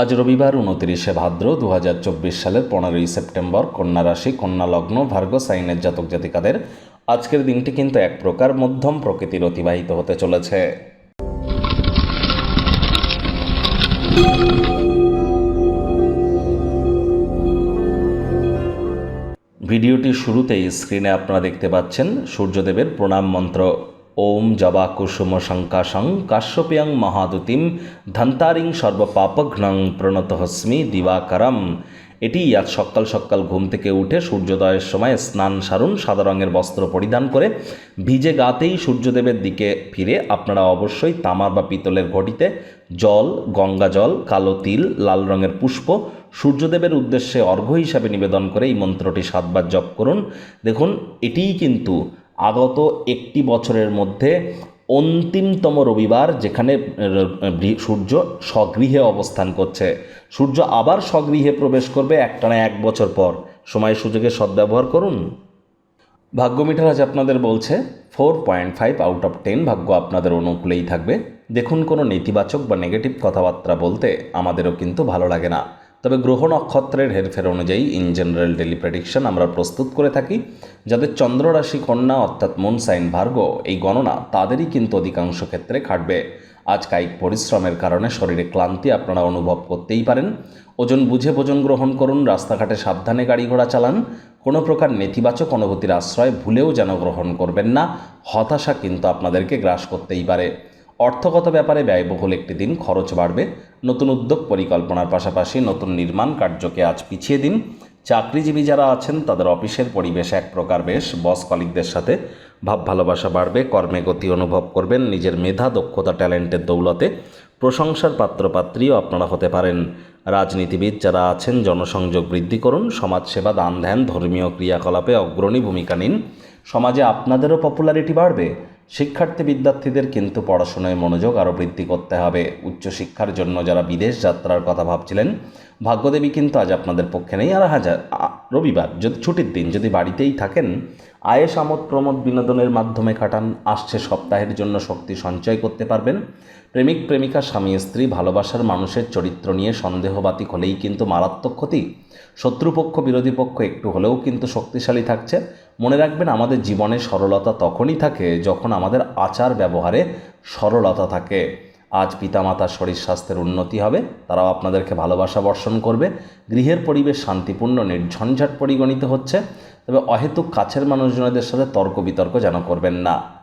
আজ রবিবার উনতিরিশে ভাদ্র দু হাজার চব্বিশ সালের পনেরোই সেপ্টেম্বর কন্যা রাশি, কন্যা লগ্ন, ভার্গ, সাইনের জাতক জাতিকাদের আজকের দিনটি কিন্তু এক প্রকার মধ্যম প্রকৃতির অতিবাহিত হতে চলেছে। ভিডিওটির শুরুতেই স্ক্রিনে আপনারা দেখতে পাচ্ছেন সূর্যদেবের প্রণাম মন্ত্র। ওম জবা কুসুম শঙ্কাশং কাশ্যপিয়ং মহাদুতিম ধন্তারিং সর্বপাপঘ্নং প্রণত হস্মি দিবাকরম। এটি আজ সকাল সকাল ঘুম থেকে উঠে সূর্যোদয়ের সময় স্নান সারুন, সাদা রঙের বস্ত্র পরিধান করে ভিজে গাতেই সূর্যদেবের দিকে ফিরে আপনারা অবশ্যই তামার বা পিতলের ঘটিতে জল, গঙ্গা জল, কালো তিল, লাল রঙের পুষ্প সূর্যদেবের উদ্দেশ্যে অর্ঘ্য হিসাবে নিবেদন করে এই মন্ত্রটি সাতবার জপ করুন। দেখুন, এটিই কিন্তু আগত একটি বছরের মধ্যে অন্তিমতম রবিবার যেখানে সূর্য স্বগৃহে অবস্থান করছে। সূর্য আবার স্বগৃহে প্রবেশ করবে একটানা এক বছর পর। সময় সুযোগে সদ্ব্যবহার করুন। ভাগ্য মিটার আজ আপনাদের বলছে, four point five out of ten ভাগ্য আপনাদের অনুকূলেই থাকবে। দেখুন কোনো নেতিবাচক বা নেগেটিভ কথাবার্তা বলতে আমাদেরও কিন্তু ভালো লাগে না। তবে গ্রহ নক্ষত্রের হেরফের অনুযায়ী ইন জেনারেল ডেলি প্রেডিকশন আমরা প্রস্তুত করে থাকি, যাদের চন্দ্ররাশি কন্যা অর্থাৎ মুন সাইন ভার্গ এই গণনা তাদেরই কিন্তু অধিকাংশ ক্ষেত্রে খাটবে। আজ কায়িক পরিশ্রমের কারণে শরীরে ক্লান্তি আপনারা অনুভব করতেই পারেন। ওজন বুঝে ভোজন গ্রহণ করুন, রাস্তাঘাটে সাবধানে গাড়ি ঘোড়া চালান। কোনো প্রকার নেতিবাচক অনুভূতির আশ্রয় ভুলেও যেন গ্রহণ করবেন না, হতাশা কিন্তু আপনাদেরকে গ্রাস করতেই পারে। অর্থগত ব্যাপারে ব্যয়বহুল একটি দিন খরচ বাড়বে নতুন উদ্যোগ পরিকল্পনার পাশাপাশি নতুন নির্মাণ কার্যকে আজ পিছিয়ে দিন। চাকরিজীবী যারা আছেন, তাদের অফিসের পরিবেশ এক প্রকার বেশ। বস কলিকদের সাথে ভাব ভালোবাসা বাড়বে, কর্মে গতি অনুভব করবেন, নিজের মেধা, দক্ষতা, ট্যালেন্টের দৌলতে প্রশংসার পাত্রপাত্রীও আপনারা হতে পারেন। রাজনীতিবিদ যারা আছেন, জনসংযোগ বৃদ্ধি করুন, সমাজসেবা, দান ধ্যান, ধর্মীয় ক্রিয়াকলাপে অগ্রণী ভূমিকা নিন। সমাজে আপনাদেরও পপুলারিটি বাড়বে। শিক্ষার্থী বিদ্যার্থীদের কিন্তু পড়াশোনায় মনোযোগ আরও বৃদ্ধি করতে হবে। উচ্চশিক্ষার জন্য যারা বিদেশ যাত্রার কথা ভাবছিলেন, ভাগ্যদেবী কিন্তু আজ আপনাদের পক্ষে নেই। আর হাজার রবিবার, যদি ছুটির দিন যদি বাড়িতেই থাকেন আয়েস আমোদ প্রমোদ বিনোদনের মাধ্যমে কাটান আসছে সপ্তাহের জন্য শক্তি সঞ্চয় করতে পারবেন। প্রেমিক, প্রেমিকা, স্বামী, স্ত্রী, ভালোবাসার মানুষের চরিত্র নিয়ে সন্দেহবাতিক হলেই কিন্তু মারাত্মক ক্ষতি। শত্রুপক্ষ, বিরোধী পক্ষ একটু হলেও কিন্তু শক্তিশালী থাকছে। মনে রাখবেন, আমাদের জীবনে সরলতা তখনই থাকে যখন আমাদের আচার ব্যবহারে সরলতা থাকে। আজ পিতামাতার শরীর স্বাস্থ্যের উন্নতি হবে, তারাও আপনাদেরকে ভালোবাসা বর্ষণ করবে। গৃহের পরিবেশ শান্তিপূর্ণ, নির্ঝঞ্ঝাট পরিগণিত হচ্ছে। তবে অহেতুক কাছের মানুষজনদের সাথে তর্ক বিতর্ক যেন করবেন না।